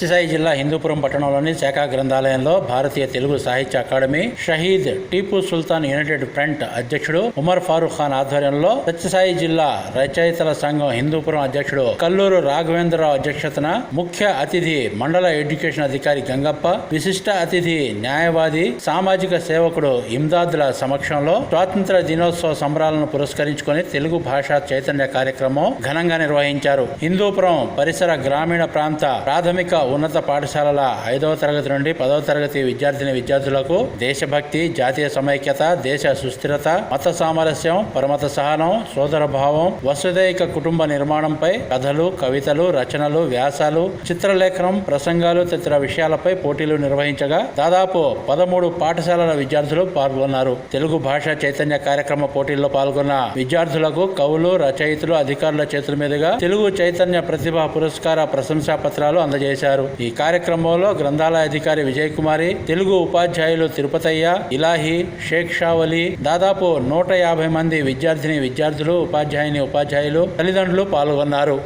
సత్యసాయి జిల్లా హిందూపురం పట్టణంలోని శాఖ గ్రంథాలయంలో భారతీయ తెలుగు సాహిత్య academy Shaheed Tipu Sultan united front అధ్యక్షుడు ఉమర్ ఫారూక్ ఖాన్ ఆధ్వర్యంలో సత్యసాయి జిల్లా రచయితల సంఘం హిందూపురం అధ్యక్షుడు కల్లూరు రాఘవేంద్రరావు అధ్యక్షతన ముఖ్య అతిథి మండల ఎడ్యుకేషన్ అధికారి గంగప్ప విశిష్ట అతిథి న్యాయవాది సామాజిక సేవకుడు ఇమ్దాద్ల సమక్షంలో స్వాతంత్ర దినోత్సవ సంబరాలను పురస్కరించుకొని తెలుగు భాషా చైతన్య కార్యక్రమం ఘనంగా నిర్వహించారు. హిందూపురం పరిసర గ్రామీణ ప్రాంత ప్రాథమిక ఉన్నత పాఠశాలల ఐదవ తరగతి నుండి పదవ తరగతి విద్యార్థిని విద్యార్థులకు దేశభక్తి జాతీయ సమైక్యత దేశ సుస్థిరత మత సామరస్యం పరమత సహనం సోదర భావం వసుదైక కుటుంబ నిర్మాణంపై కథలు కవితలు రచనలు వ్యాసాలు చిత్రలేఖనం ప్రసంగాలు తదితర విషయాలపై పోటీలు నిర్వహించగా దాదాపు పదమూడు పాఠశాలల విద్యార్థులు పాల్గొన్నారు. తెలుగు భాష చైతన్య కార్యక్రమ పోటీల్లో పాల్గొన్న విద్యార్థులకు కవులు రచయితలు అధికారుల చేతుల మీదుగా తెలుగు చైతన్య ప్రతిభ పురస్కార ప్రశంసా పత్రాలు అందజేశారు. ఈ కార్యక్రమంలో గ్రంథాలయ అధికారి విజయ్ కుమారి తెలుగు ఉపాధ్యాయులు తిరుపతయ్య ఇలాహి షేక్ షావలి దాదాపు నూట యాభై మంది విద్యార్థిని విద్యార్థులు ఉపాధ్యాయుని ఉపాధ్యాయులు తల్లిదండ్రులు పాల్గొన్నారు.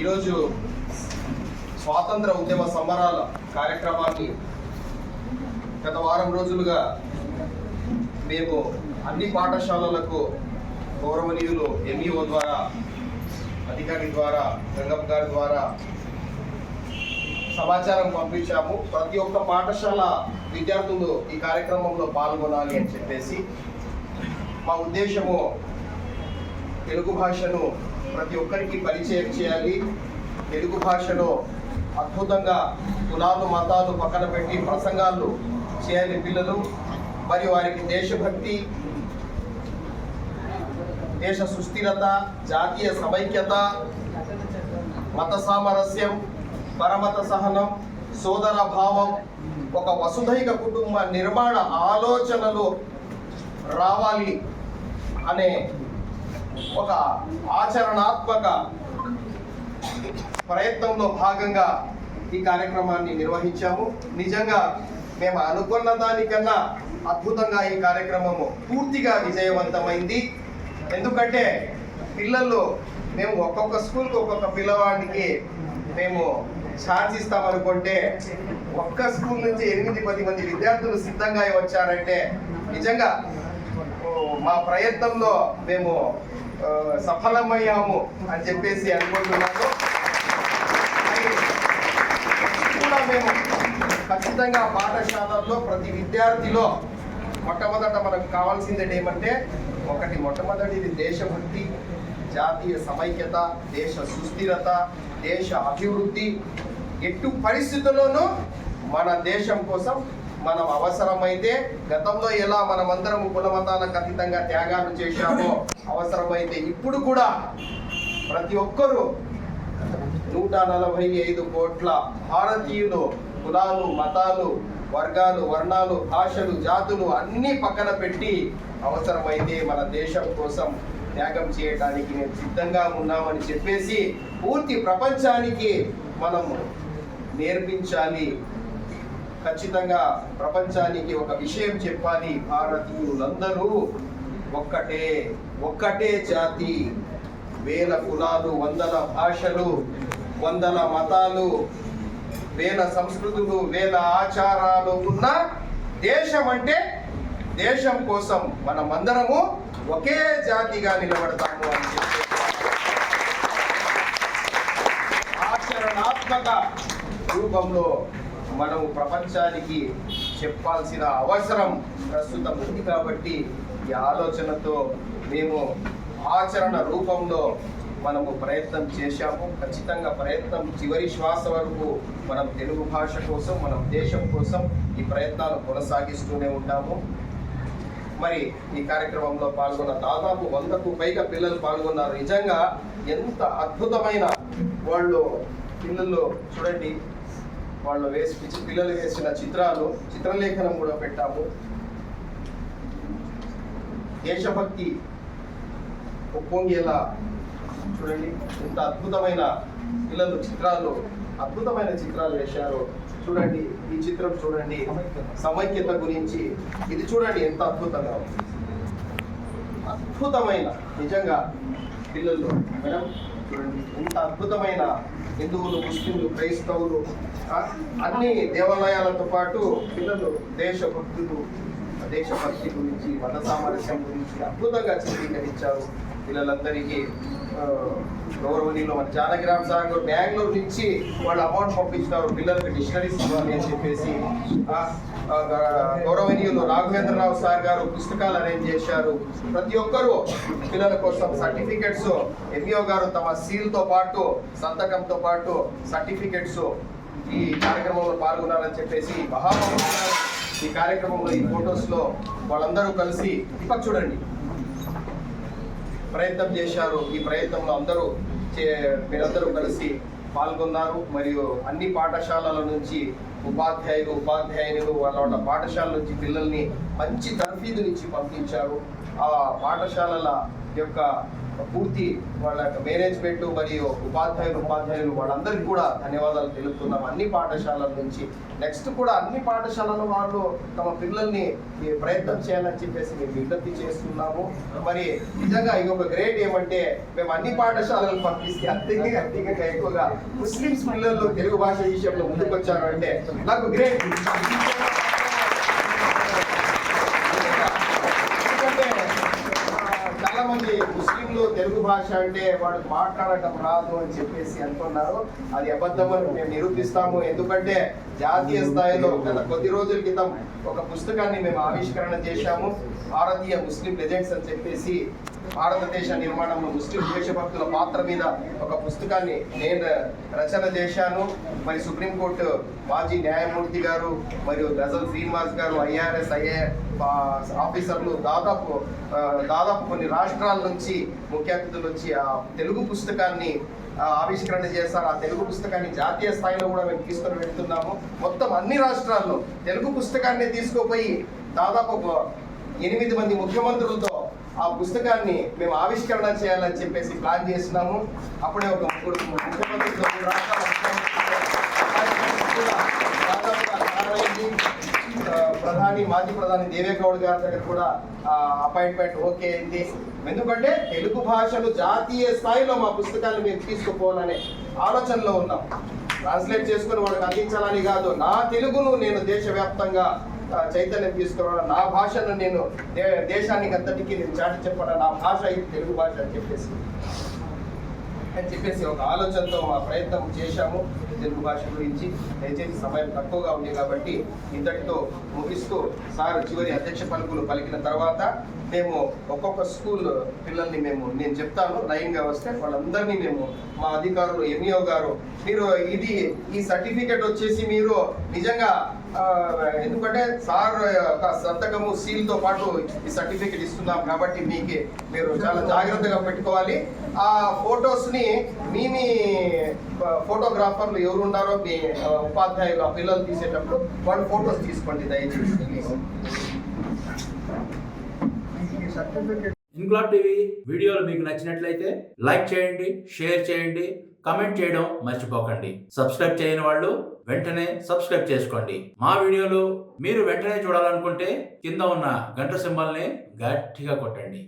ఈరోజు స్వాతంత్ర ఉద్యమ సంబరాల కార్యక్రమాన్ని గత వారం రోజులుగా మేము అన్ని పాఠశాలలకు గౌరవనీయులు ఎంఈఓ ద్వారా అధికారి ద్వారా గంగప్ప గారి ద్వారా సమాచారం పంపించాము. ప్రతి ఒక్క పాఠశాల విద్యార్థులు ఈ కార్యక్రమంలో పాల్గొనాలి అని చెప్పేసి మా ఉద్దేశము తెలుగు భాషను ప్రతి ఒక్కరికి పరిచయం చేయాలి. తెలుగు భాషలో అద్భుతంగా కులాలు మతాలు పక్కన పెట్టి ప్రసంగాలు చేయాలి పిల్లలు. మరియు వారికి దేశభక్తి దేశ సుస్థిరత జాతీయ సమైక్యత మత సామరస్యం పరమత సహనం సోదర భావం ఒక వసుధైక కుటుంబ నిర్మాణ ఆలోచనలు రావాలి అనే ఒక ఆచరణాత్మక ప్రయత్నంలో భాగంగా ఈ కార్యక్రమాన్ని నిర్వహించాము. నిజంగా మేము అనుకున్న దానికన్నా అద్భుతంగా ఈ కార్యక్రమము పూర్తిగా విజయవంతమైంది. ఎందుకంటే పిల్లలు మేము ఒక్కొక్క స్కూల్కి ఒక్కొక్క పిల్లవాడికి మేము ఛార్జ్ ఇస్తామనుకుంటే ఒక్క స్కూల్ నుంచి ఎనిమిది పది మంది విద్యార్థులు సిద్ధంగా వచ్చారంటే నిజంగా మా ప్రయత్నంలో మేము సఫలమయ్యాము అని చెప్పేసి అనుకుంటున్నాను. కూడా మేము ఖచ్చితంగా పాఠశాలల్లో ప్రతి విద్యార్థిలో మొట్టమొదట మనకు కావాల్సింది ఏమంటే ఒకటి మొట్టమొదటిది దేశభక్తి జాతీయ సమైక్యత దేశ సుస్థిరత దేశ అభివృద్ధి. ఎటు పరిస్థితుల్లోనూ మన దేశం కోసం మనం అవసరమైతే గతంలో ఎలా మనమందరం కులమతాలకు అతీతంగా త్యాగాలు చేశామో అవసరమైతే ఇప్పుడు కూడా ప్రతి ఒక్కరూ నూట నలభై ఐదు కోట్ల భారతీయులు కులాలు మతాలు వర్గాలు వర్ణాలు భాషలు జాతులు అన్నీ పక్కన పెట్టి అవసరమైతే మన దేశం కోసం త్యాగం చేయడానికి మేము సిద్ధంగా ఉన్నామని చెప్పేసి పూర్తి ప్రపంచానికి మనం నేర్పించాలి. ఖచ్చితంగా ప్రపంచానికి ఒక విషయం చెప్పాలి. భారతీయులందరూ ఒక్కటే ఒక్కటే జాతి. వేల కులాలు వందల భాషలు వందల మతాలు వేల సంస్కృతులు వేల ఆచారాలు ఉన్న దేశం అంటే దేశం కోసం మనమందరము ఒకే జాతిగా నిలబడతాము అని చెప్పి. ఆచరణాత్మక రూపంలో మనము ప్రపంచానికి చెప్పాల్సిన అవసరం ప్రస్తుతం ఉంది కాబట్టి ఈ ఆలోచనతో మేము ఆచరణ రూపంలో మనము ప్రయత్నం చేశాము. ఖచ్చితంగా ప్రయత్నం చివరి శ్వాస వరకు మనం తెలుగు భాష కోసం మనం దేశం కోసం ఈ ప్రయత్నాలు కొనసాగిస్తూనే ఉంటాము. మరి ఈ కార్యక్రమంలో పాల్గొన్న దాదాపు వందకు పైగా పిల్లలు పాల్గొన్నారు. నిజంగా ఎంత అద్భుతమైన వాళ్ళు పిల్లలు చూడండి. వాళ్ళు వేసి పిల్లలు వేసిన చిత్రాలు చిత్రలేఖనం కూడా పెట్టాము. దేశభక్తి ఉప్పొంగేలా చూడండి ఎంత అద్భుతమైన పిల్లలు చిత్రాలు అద్భుతమైన చిత్రాలు వేశారు. చూడండి ఈ చిత్రం చూడండి సమైక్యత గురించి. ఇది చూడండి ఎంత అద్భుతంగా అద్భుతమైన నిజంగా పిల్లలు. మేడం చూడండి ఎంత అద్భుతమైన హిందువులు ముస్లింలు క్రైస్తవులు అన్ని దేవాలయాలతో పాటు పిల్లలు దేశభక్తులు దేశభక్తి గురించి మత సామరస్యం గురించి అద్భుతంగా చిత్రీకరించారు. పిల్లలందరికీ గౌరవనీయులు మన జానకిరామ్ సార్ గారు బెంగళూరు నుంచి వాళ్ళు అమౌంట్ పంపించినారు పిల్లలకి డిక్షనరీస్ ఇవ్వాలి అని చెప్పేసి. గౌరవనీయులు రాఘవేంద్రరావు సార్ గారు పుస్తకాలు అరేంజ్ చేశారు. ప్రతి ఒక్కరూ పిల్లల కోసం సర్టిఫికెట్స్ ఎంఈఓ గారు తమ సీల్తో పాటు సంతకంతో పాటు సర్టిఫికెట్స్ ఈ కార్యక్రమంలో పాల్గొనాలని చెప్పేసి మహామహులు ఈ కార్యక్రమంలో ఈ ఫొటోస్లో వాళ్ళందరూ కలిసి ఇప్పటి చూడండి. ప్రయత్నం చేశారు. ఈ ప్రయత్నంలో అందరూ చే- మీరందరూ కలిసి పాల్గొన్నారు. మరియు అన్ని పాఠశాలల నుంచి ఉపాధ్యాయులు ఉపాధ్యాయులు వాళ్ళ వాళ్ళ పాఠశాల నుంచి పిల్లల్ని మంచి తర్ఫీదు నుంచి పంపించారు. ఆ పాఠశాలల యొక్క పూర్తి వాళ్ళ యొక్క మేనేజ్మెంట్ మరియు ఉపాధ్యాయులు ఉపాధ్యాయులు వాళ్ళందరికీ కూడా ధన్యవాదాలు తెలుపుతున్నాం అన్ని పాఠశాలల నుంచి నెక్స్ట్ కూడా అన్ని పాఠశాలల వాళ్ళు తమ పిల్లల్ని ప్రయత్నం చేయాలని చెప్పేసి మేము విజ్ఞప్తి చేస్తున్నాము. మరి నిజంగా ఈ ఒక గ్రేడ్ ఏమంటే మేము అన్ని పాఠశాలలు పంపిస్తే అత్యంత అత్యంత ఎక్కువగా ముస్లిమ్స్ పిల్లలు తెలుగు భాష విషయంలో ముందుకు వచ్చారు అంటే నాకు గ్రేట్ ఎందుకంటే ఆ, చాలా మంది ముస్లింలు తెలుగు భాష అంటే వాడు మాట్లాడటం రాదు అని చెప్పేసి అంటున్నారు. అది అబద్ధం అని మేము నిరూపిస్తాము. ఎందుకంటే జాతీయ స్థాయిలో గత కొద్ది రోజుల క్రితం ఒక పుస్తకాన్ని మేము ఆవిష్కరణ చేశాము. భారతీయ ముస్లిం లెజెండ్స్ అని చెప్పేసి భారతదేశ నిర్మాణంలో ముస్లిం దేశభక్తుల పాత్ర మీద ఒక పుస్తకాన్ని నేను రచన చేశాను. మరి సుప్రీంకోర్టు మాజీ న్యాయమూర్తి గారు మరియు గజల్ శ్రీనివాస్ గారు ఐఆర్ఎస్ ఐఏ ఆఫీసర్లు దాదాపు దాదాపు కొన్ని రాష్ట్రాల నుంచి ముఖ్య అతిథులు వచ్చి ఆ తెలుగు పుస్తకాన్ని ఆవిష్కరణ చేస్తారు ఆ తెలుగు పుస్తకాన్ని జాతీయ స్థాయిలో కూడా మేము తీసుకొని వెళ్తున్నాము. మొత్తం అన్ని రాష్ట్రాల్లో తెలుగు పుస్తకాన్ని తీసుకుపోయి దాదాపు ఎనిమిది మంది ముఖ్యమంత్రులతో ఆ పుస్తకాన్ని మేము ఆవిష్కరణ చేయాలని చెప్పేసి ప్లాన్ చేసినాము అప్పుడే ఒక ముగ్గురు ప్రధాని మాజీ ప్రధాని దేవేగౌడ్ గారి దగ్గర కూడా అపాయింట్మెంట్ ఓకే అయింది. ఎందుకంటే తెలుగు భాషను జాతీయ స్థాయిలో మా పుస్తకాన్ని మేము తీసుకుపోవాలనే ఆలోచనలో ఉన్నాం. ట్రాన్స్లేట్ చేసుకుని వాళ్ళకి అందించాలని కాదు నా తెలుగును నేను దేశవ్యాప్తంగా చైతన్యం తీసుకురావడం నా భాషను నేను దే- దేశానికి అంతటికీ నేను చాటి చెప్పడం నా భాష ఇది తెలుగు భాష అని చెప్పేసి. అని చెప్పేసి ఒక ఆలోచనతో మా ప్రయత్నం చేశాము తెలుగు భాష గురించి. దయచేసి సమయం తక్కువగా ఉంది కాబట్టి ఇంతటితో ముగిస్తూ సార్ చివరి అధ్యక్ష పలుకులు పలికిన తర్వాత మేము ఒక్కొక్క స్కూల్ పిల్లల్ని మేము నేను చెప్తాను లైన్గా వస్తే వాళ్ళందరినీ మేము మా అధికారులు ఎంఈఓ గారు మీరు ఇది ఈ సర్టిఫికెట్ వచ్చేసి మీరు నిజంగా ఎందుకంటే సార్ యొక్క సంతకము సీల్తో పాటు ఈ సర్టిఫికెట్ ఇస్తున్నాం కాబట్టి మీకే మీరు చాలా జాగ్రత్తగా పెట్టుకోవాలి. ఆ ఫొటోస్ని మీ మీ ఫోటోగ్రాఫర్లు ఎవరు ఉన్నారో మీ ఉపాధ్యాయులు ఆ పిల్లలు తీసేటప్పుడు వాళ్ళు ఫొటోస్ తీసుకోండి దయచేసి. ఇంక్లాబ్ టీవీ వీడియోలు మీకు నచ్చినట్లయితే లైక్ చేయండి షేర్ చేయండి కమెంట్ చేయడం మర్చిపోకండి. సబ్స్క్రైబ్ చేయని వాళ్ళు వెంటనే సబ్స్క్రైబ్ చేసుకోండి. మా వీడియోలు మీరు వెంటనే చూడాలనుకుంటే కింద ఉన్న గంట సింబల్ని గట్టిగా కొట్టండి.